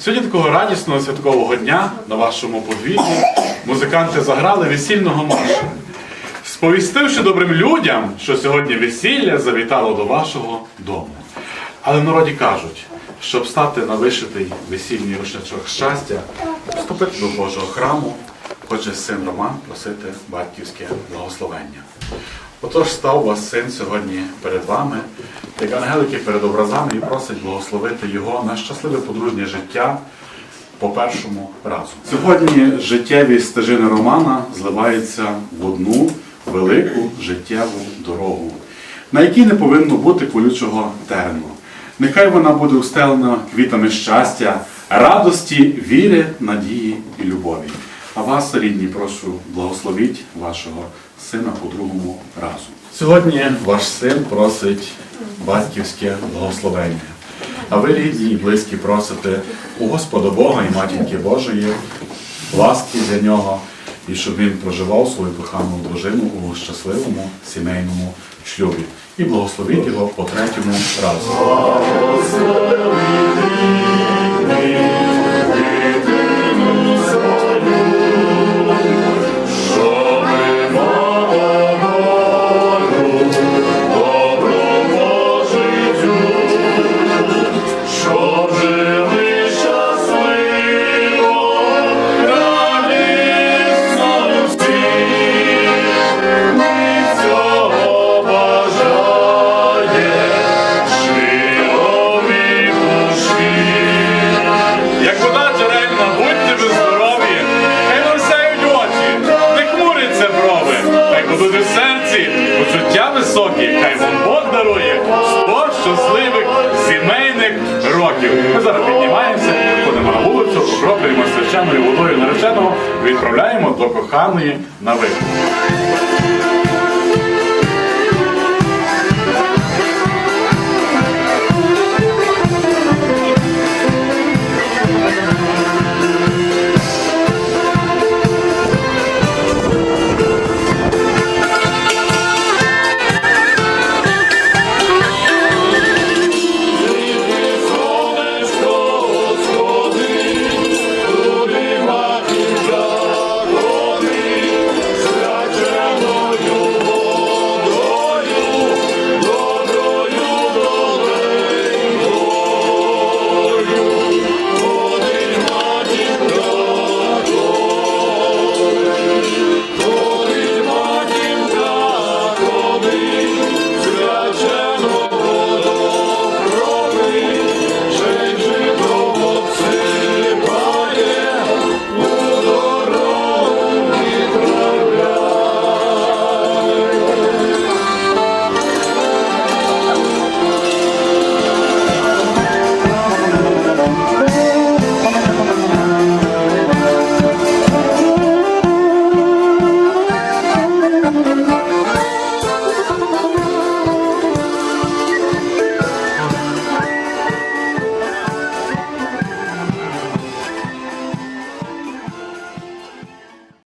Сьогодні такого радісного святкового дня на вашому подвір'ї музиканти заграли весільного маршу, сповістивши добрим людям, що сьогодні весілля завітало до вашого дому. Але в народі кажуть, щоб стати на вишитий весільний рушничок щастя, вступити до Божого храму, хоче син Роман просити батьківське благословення. Отож став вас син сьогодні перед вами, як ангелики перед образами, і просить благословити його на щасливе подружнє життя по першому разу. Сьогодні життєві стежини Романа зливаються в одну велику життєву дорогу, на якій не повинно бути колючого терну. Нехай вона буде устелена квітами щастя, радості, віри, надії і любові. А вас, рідні, прошу, благословіть вашого сина по другому разу. Сьогодні ваш син просить батьківське благословення. А ви, рідні і близькі, просите у Господа Бога і Матінки Божої ласки для нього, і щоб він проживав свою кохану дружину у щасливому сімейному шлюбі. І благословіть його по третьому разу. Хай вам Бог дарує 100 щасливих сімейних років. Ми зараз піднімаємося, ходимо на вулицю, окроплюємо священною водою нареченого, відправляємо до коханої на вихід.